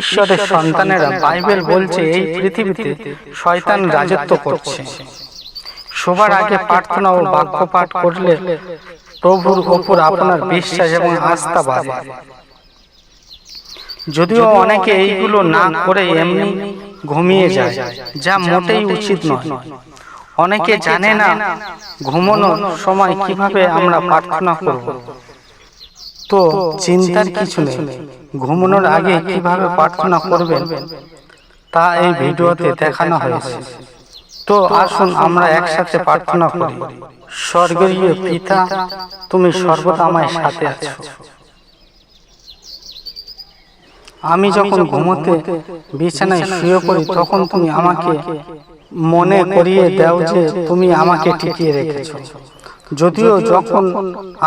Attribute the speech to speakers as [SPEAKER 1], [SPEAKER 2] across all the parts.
[SPEAKER 1] ঈশ্বরের সন্তানেরা বাইবেল বলছে এই পৃথিবীতে শয়তান রাজত্ব করছে। সবার আগে প্রার্থনা ও বাক্য পাঠ করলে প্রভুর ওপর আপনার বিশ্বাস এবং আস্থা বাড়ে। যদিও অনেকে এইগুলো না করে এমনি ঘুমিয়ে যায় যা মোটেই উচিত নয়। অনেকে জানে না ঘুমানোর সময় কীভাবে আমরা প্রার্থনা করব। তো চিন্তার কিছু নেই। ঘুমানোর আগে কীভাবে প্রার্থনা করবেন, তা এই ভিডিওতে দেখানো হয়েছে। তো আসুন আমরা একসাথে প্রার্থনা করি। স্বর্গীয় পিতা, তুমি সর্বদা আমার সাথে আছো। আমি যখন ঘুমোতে বিছানায় শুয়ে পড়ি, তখন তুমি আমাকে মনে করিয়ে দাও যে তুমি আমাকে টিকিয়ে রেখেছো। যদিও যখন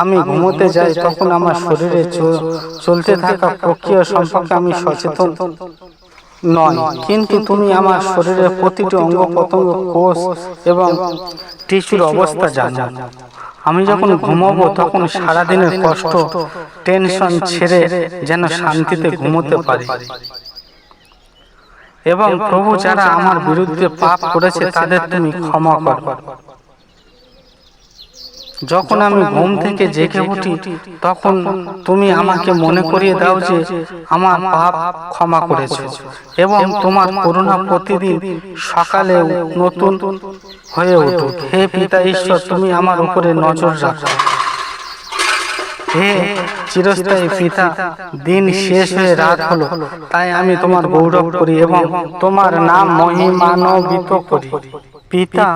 [SPEAKER 1] আমি ঘুমোতে যাই তখন আমার শরীরে চলতে থাকা প্রক্রিয়া সম্পর্কে আমি সচেতন নয়। কিন্তু তুমি আমার শরীরের প্রতিটি অঙ্গ প্রত্যঙ্গ কোষ এবং টিস্যুর অবস্থা জানো। আমি যখন ঘুমাবো তখন সারাদিনের কষ্ট টেনশন ছেড়ে যেন শান্তিতে ঘুমোতে পারি। এবং প্রভু যারা আমার বিরুদ্ধে পাপ করেছে তাদের তুমি ক্ষমা করো। যখন আমি ঘুম থেকে জেগে উঠি তখন তুমি আমাকে মনে করিয়ে দাও যে আমার পাপ ক্ষমা করেছ। এবং তোমার করুণা প্রতিদিন সকালে নতুন হয়ে উঠুক হে পিতা ঈশ্বর তুমি আমার উপরে নজর রাখো। হে চিরস্থায়ী পিতা দিন শেষ হয়ে রাত হলো। তাই আমি তোমার গৌরব করি এবং তোমার নাম মহিমানবিত করি পিতা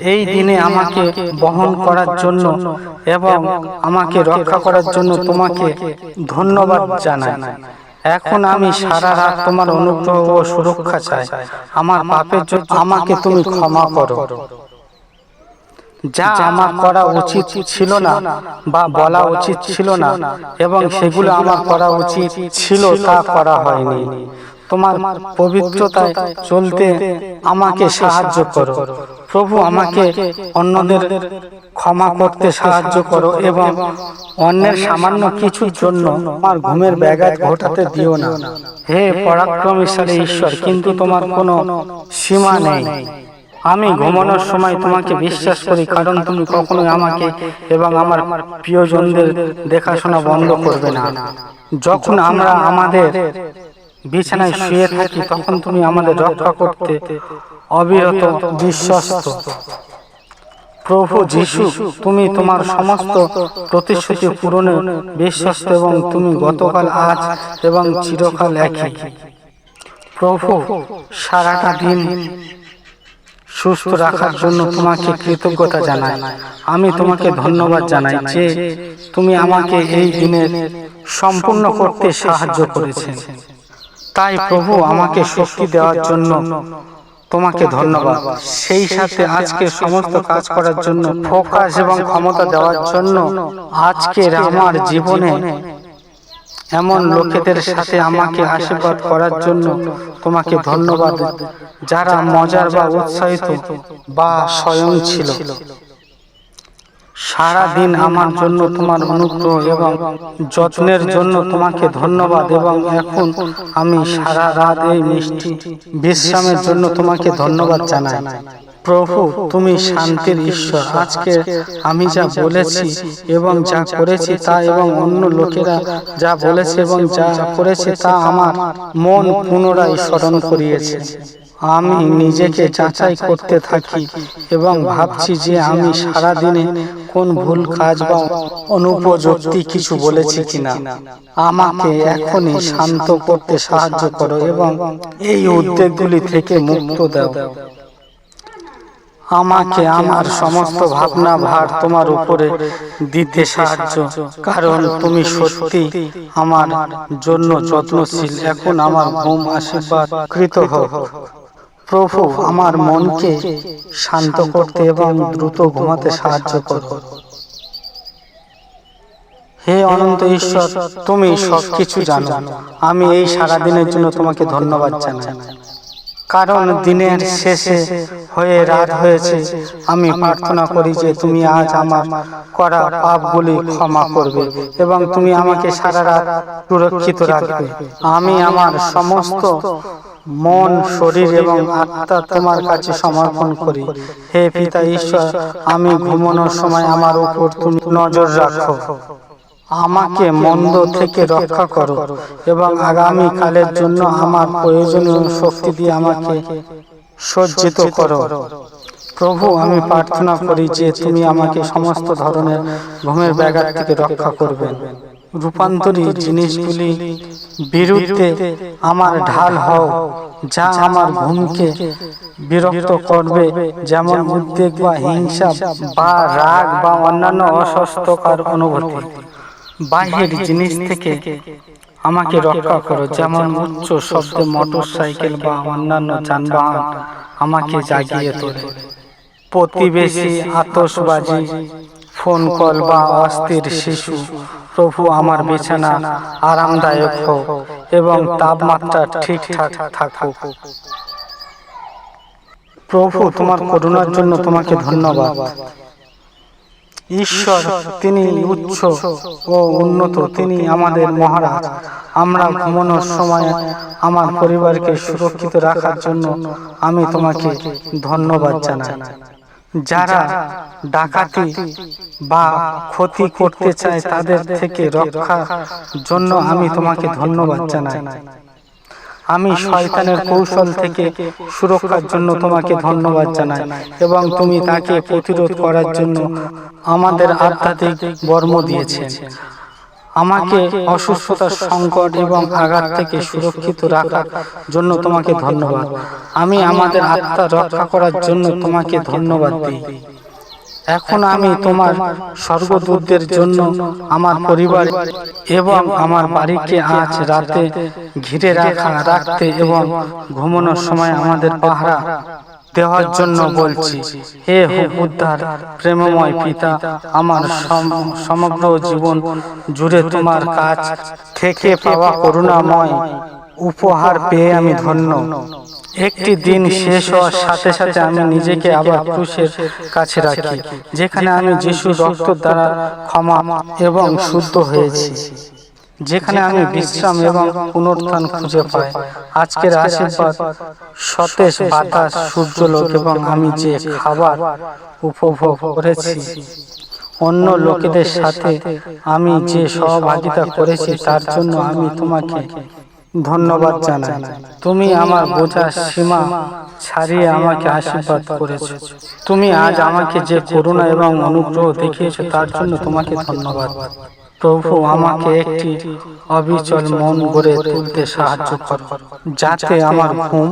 [SPEAKER 1] এই দিনে আমাকে বহন করার জন্য এবং আমাকে রক্ষা করার জন্য তোমাকে ধন্যবাদ জানাই। এখন আমি সারা রাত তোমার অনুগ্রহ ও সুরক্ষা চাই। আমার পাপের জন্য আমাকে তুমি ক্ষমা করো। যা আমার করা উচিত ছিল না বা বলা উচিত ছিল না এবং সেগুলো আমার করা উচিত ছিল তা করা হয়নি। তোমার পবিত্রতায় চলতে আমাকে সাহায্য করো। প্রভু আমাকে অন্যদের ক্ষমা করতে সাহায্য করো এবং অন্যের সামান্য কিছুর জন্য আমার ঘুমের ব্যাঘাত ঘটাতে দিও না। হে পরাক্রমশালী ঈশ্বর, কিন্তু তোমার কোনো সীমা নেই। আমি ঘুমানোর সময় তোমাকে বিশ্বাস করি, কারণ তুমি কখনোই আমাকে এবং আমার প্রিয়জনদের দেখাশোনা বন্ধ করবে না। যখন আমরা আমাদের বিছানায় শুয়ে থাকি তখন তুমি আমাদের রক্ষা করতে অবিরত বিশ্বস্ত। প্রভু যিশু তুমি তোমার সমস্ত প্রতিশ্রুতি পূরণে বিশ্বস্ত এবং তুমি গতকাল আজ এবং চিরকাল একই। প্রভু সারাটা দিন সুস্থ রাখার জন্য তোমাকে কৃতজ্ঞতা জানাই। আমি তোমাকে ধন্যবাদ জানাই যে তুমি আমাকে এই দিনের সম্পূর্ণ করতে সাহায্য করেছেন। তাই প্রভু আমাকে শক্তি দেওয়ার জন্য তোমাকে ধন্যবাদ। সেই সাথে আজকে সমস্ত কাজ করার জন্য ফোকাস এবং ক্ষমতা দেওয়ার জন্য আজকের আমার জীবনে এমন লোকেদের সাথে আমাকে আশীর্বাদ করার জন্য তোমাকে ধন্যবাদ। যারা মজার বা উৎসাহিত বা স্বয়ং ছিল। সারা দিন আমার জন্য তোমার অনুগ্রহ এবং যত্নের জন্য তোমাকে ধন্যবাদ এবং এখন আমি সারা রাত এই মিষ্টি বিশ্রামের জন্য তোমাকে ধন্যবাদ জানাই। প্রভু তুমি শান্তির ঈশ্বর। আজকে আমি যা বলেছি এবং যা করেছি তা এবং অন্য লোকেরা যা বলেছে এবং যা করেছে তা আমার মন পুনরায় স্মরণ করিয়েছে। আমি নিজেকে যাচাই করতে থাকি এবং ভাবছি যে আমি সারা দিনে কোন ভুল কাজ বা অনুপযুক্তি কিছু বলেছি কিনা? আমাকে এখনই শান্ত করতে সাহায্য করো এবং এই উদ্বেগগুলি থেকে মুক্ত দাও। আমাকে আমার সমস্ত ভাবনা ভার তোমার উপরে দিতে সাহায্য, কারণ তুমি সত্যি আমার জন্য যত্নশীল। এখন আমার ঘুম আশীর্বাদ কৃত হোক। প্রভু আমার মনকে শান্ত করতে এবং দ্রুত ঘুমাতে সাহায্য করো। হে অনন্ত ঈশ্বর তুমি সবকিছু জানো। আমি এই সারা দিনের জন্য তোমাকে ধন্যবাদ জানাই। কারণ দিনের শেষে হয়ে রাত হয়েছে। আমি প্রার্থনা করি যে তুমি আজ আমার করা পাপগুলি ক্ষমা করবে এবং তুমি আমাকে সারা রাত সুরক্ষিত রাখবে। আমি আমার সমস্ত মন শরীর এবং আত্মা তোমার কাছে সমর্পণ করি। হে পিতা ঈশ্বর আমি ঘুমানোর সময় আমার উপর তুমি নজর রাখো। আমাকে মন্দ থেকে রক্ষা করো এবং আগামী কালের জন্য আমার প্রয়োজনীয় শক্তি দিয়ে আমাকে সজ্জিত করো। প্রভু আমি প্রার্থনা করি যে তুমি আমাকে সমস্ত ধরনের ঘুমের ব্যাঘাত থেকে রক্ষা করবেন। রূপান্তরী জিনিসগুলি বিরুদ্ধে আমার ঢাল হও যা আমার ঘুমকে বিরক্ত করবে যেমন উদ্বেগ বা হিংসা বা রাগ বা অন্যান্য অস্বস্থকার অনুভূতি। বাহির জিনিস থেকে আমাকে রক্ষা করো যেমন উচ্চ শব্দে মোটর সাইকেল বা অন্যান্য যানবাহন আমাকে জাগিয়ে তোলে। প্রতিবেশী আতসবাজি ফোন কল বা অস্থির শিশু। প্রভু আমার বিছানা আরামদায়ক হোক এবং তাপমাত্রা ঠিকঠাক থাকুক। প্রভু, তোমার করুণার জন্য তোমাকে ধন্যবাদ। ঈশ্বর, তিনি উচ্চ ও উন্নত, তিনি আমাদের মহারাজ। আমরা ঘুমানোর সময় আমার পরিবারকে সুরক্ষিত রাখার জন্য আমি তোমাকে ধন্যবাদ জানাই। যারা ডাকাতি বা ক্ষতি করতে চায় তাদের থেকে রক্ষার জন্য আমি তোমাকে ধন্যবাদ জানাই। আমি শয়তানের কৌশল থেকে সুরক্ষার জন্য তোমাকে ধন্যবাদ জানাই এবং তুমি তাকে প্রতিরোধ করার জন্য আমাদের আধ্যাত্মিক বর্ম দিয়েছেন। আমাকে অসুস্থতার সংকট এবং আঘাত থেকে সুরক্ষিত রাখার জন্য তোমাকে ধন্যবাদ। আমি আমাদের আত্মা রক্ষা করার জন্য তোমাকে ধন্যবাদ দিই। এখন আমি তোমার স্বর্গদূতদের জন্য আমার পরিবার এবং আমার বাড়িকে আজ রাতে ঘিরে রাখা রাখতে এবং ঘুমানোর সময় আমাদের পাহারা দেওয়ার জন্য বলছি হে উদ্ধার প্রেমময় পিতা আমার সম- সমগ্র জীবন জুড়ে তোমার কাছ থেকে পাওয়া করুণাময় উপহার পেয়ে আমি ধন্য। একটি দিন শেষ হওয়ার সাথে সাথে আমি নিজেকে আবার ক্রুশের কাছে রাখি। যেখানে আমি যিশুর রক্ত দ্বারা ক্ষমা এবং শুদ্ধ হয়েছি। যেখানে আমি বিশ্রাম এবং পুনরুত্থান খুঁজে পাই। আজকের আশীর্বাদ সতেজ বাতাস সূর্যলোক এবং আমি যে খাবার উপভোগ করেছি অন্য লোকেদের সাথে আমি যে সহভাগিতা করেছি তার জন্য আমি তোমাকে ধন্যবাদ জানাই। তুমি আমার বোঝার সীমা ছাড়িয়ে আমাকে আশীর্বাদ করেছ। তুমি আজ আমাকে যে করুণা এবং অনুগ্রহ দেখিয়েছো তার জন্য তোমাকে ধন্যবাদ। প্রভু, আমাকে একটি অবিচল মন গড়ে তুলতে সাহায্য করো, যাতে আমার ঘুম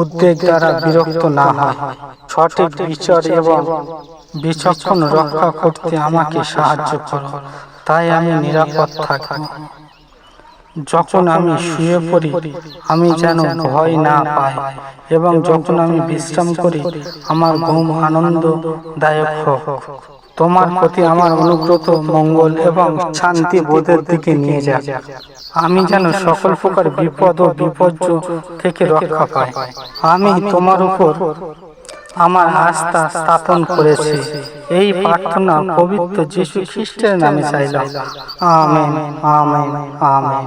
[SPEAKER 1] উদ্বেগ দ্বারা বিরক্ত না হয়। সঠিক বিচার এবং বিচক্ষণ রক্ষা করতে আমাকে সাহায্য করো, তাই আমি নিরাপদ থাকব যখন আমি শুয়ে পড়ি, আমি যেন ভয় না পাই এবং যখন আমি বিশ্রাম করি, আমার ঘুম আনন্দদায়ক হোক। তোমার প্রতি আমার অনুগ্রত মঙ্গল এবং শান্তি বোধের দিকে নিয়ে যাক। আমি যেন সকল প্রকার বিপদ ও বিপর্য থেকে রক্ষা পাই আমি তোমার উপর আমার আস্থা স্থাপন করেছি। এই প্রার্থনা পবিত্র যীশু খ্রিস্টের নামে চাইলাম। Amen amen. আমেন।